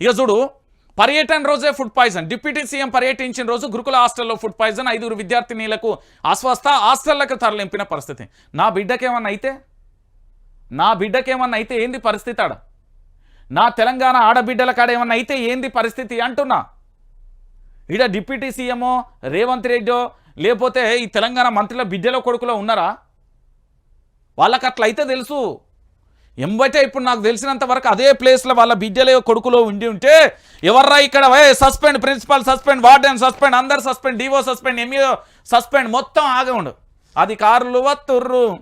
ఇక చూడు పర్యటన రోజే ఫుడ్ పాయిజన్ డిప్యూటీ సీఎం పర్యటించిన రోజు గురుకుల హాస్టల్లో ఫుడ్ పాయిజన్ ఐదుగురు విద్యార్థినీలకు అస్వస్థ హాస్టళ్ళకు తరలింపిన పరిస్థితి. నా బిడ్డకేమన్నా అయితే? నా బిడ్డకేమన్నా అయితే ఏంది పరిస్థితి ఆడ? నా తెలంగాణ ఆడబిడ్డల కాడ ఏమన్నా అయితే ఏంది పరిస్థితి అంటున్నా? ఈడ డిప్యూటీ సీఎమో రేవంత్ రెడ్డో లేకపోతే ఈ తెలంగాణ మంత్రుల బిడ్డలో కొడుకులో ఉన్నారా? వాళ్ళకి అట్లా అయితే తెలుసు. ఎంబటే ఇప్పుడు నాకు తెలిసినంత వరకు అదే ప్లేస్లో వాళ్ళ బిడ్డలే కొడుకులో ఉండి ఉంటే ఎవర్రా ఇక్కడ? Suspend principal suspend warden suspend అందరు suspend DEO suspend MEO suspend మొత్తం ఆగే ఉండు. అధికారులు వత్తుర్రు.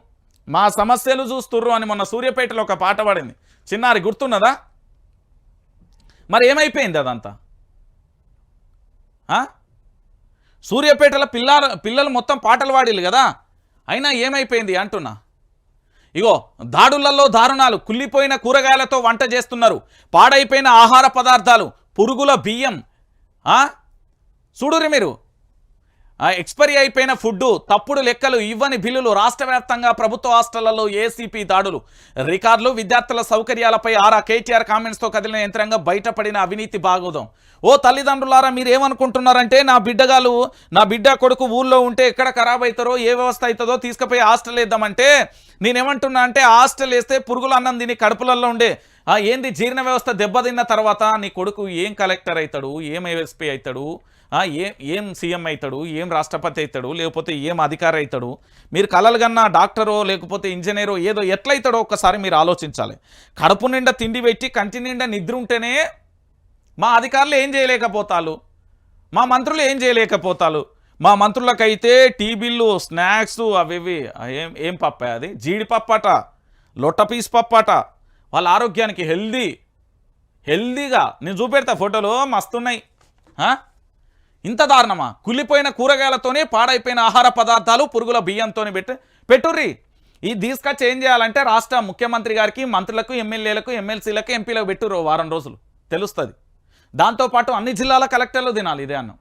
మా సమస్యలు చూస్తుర్రు అని మొన్న సూర్యపేటలో ఒక పాట పాడింది. చిన్నారి గుర్తున్నదా? మరి ఏమైపోయింది అదంతా? సూర్యపేటలో సూర్యాపేటలో పిల్లలు పిల్లలు మొత్తం పాటలు పాడిల్లు కదా? అయినా ఏమైపోయింది అంటున్నా. ఇగో దాడులలో దారుణాలు కుళ్ళిపోయిన కూరగాయలతో వంట చేస్తున్నారు. పాడైపోయిన ఆహార పదార్థాలు పురుగుల బియ్యం. చూడురి మీరు. ఎక్స్పైరీ అయిపోయిన ఫుడ్డు తప్పుడు లెక్కలు ఇవ్వని బిల్లులు రాష్ట్ర వ్యాప్తంగా ప్రభుత్వ హాస్టళ్ళలో ఏసీపీ దాడులు. రికార్డులు విద్యార్థుల సౌకర్యాలపై ఆరా కేటీఆర్ కామెంట్స్తో కదిలిన యంత్రంగా బయటపడిన అవినీతి బాగోదం. ఓ తల్లిదండ్రులారా మీరేమనుకుంటున్నారంటే నా బిడ్డగాలు నా బిడ్డ కొడుకు ఊళ్ళో ఉంటే ఎక్కడ ఖరాబ్ అవుతారో ఏ వ్యవస్థ అవుతుందో తీసుకుపోయి హాస్టల్ వేద్దామంటే నేనేమంటున్నా అంటే హాస్టల్ వేస్తే పురుగులు అన్నం తిని కడుపులలో ఉండే ఏంది జీర్ణ వ్యవస్థ దెబ్బతిన్న తర్వాత నీ కొడుకు ఏం కలెక్టర్ అవుతాడు ఏం ఎస్పీ అవుతాడు ఏం ఏం సీఎం అవుతాడు ఏం రాష్ట్రపతి అవుతాడు లేకపోతే ఏం అధికారి అవుతాడు మీరు కలలు కన్నా డాక్టరో లేకపోతే ఇంజనీరో ఏదో ఎట్లయితాడో ఒక్కసారి మీరు ఆలోచించాలి. కడుపు నిండా తిండి పెట్టి కంటి నిండా నిద్ర ఉంటేనే మా అధికారులు ఏం చేయలేకపోతారు మా మంత్రులు ఏం చేయలేకపోతారు మా మంత్రులకైతే టీ బిల్లు స్నాక్స్ అవి ఇవి ఏం ఏం పప్ప అది? జీడిపప్పట లొట్ట పీస్ పప్పట వాళ్ళ ఆరోగ్యానికి హెల్దీ హెల్దీగా. నేను చూపెడతా ఫోటోలు మస్తున్నాయి. ఇంత దారుణమా? కుళ్ళిపోయిన కూరగాయలతోనే పాడైపోయిన ఆహార పదార్థాలు పురుగుల బియ్యంతో పెట్టి పెట్టుర్రి. ఈ తీసుకొచ్చి ఏం చేయాలంటే రాష్ట్ర ముఖ్యమంత్రి గారికి మంత్రులకు ఎమ్మెల్యేలకు ఎమ్మెల్సీలకు ఎంపీలకు పెట్టుర్రు వారం రోజులు. తెలుస్తుంది. దాంతోపాటు అన్ని జిల్లాల కలెక్టర్లు తినాలి ఇదే అన్నం.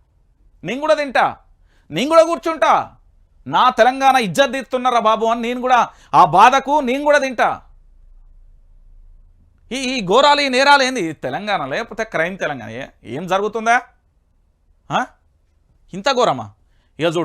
నేను కూడా తింటా. నేను కూడా కూర్చుంటా. నా తెలంగాణ ఇజ్జత్ తీస్తున్నారా బాబు అని నేను కూడా ఆ బాధకు నేను కూడా తింటా. ఈ ఈ ఘోరాలు ఈ నేరాలు ఏంది? తెలంగాణ లేకపోతే క్రైమ్ తెలంగాణ? ఏం జరుగుతుందా? ఆ? ఇంత ఘోరమా? ఇక చూడు.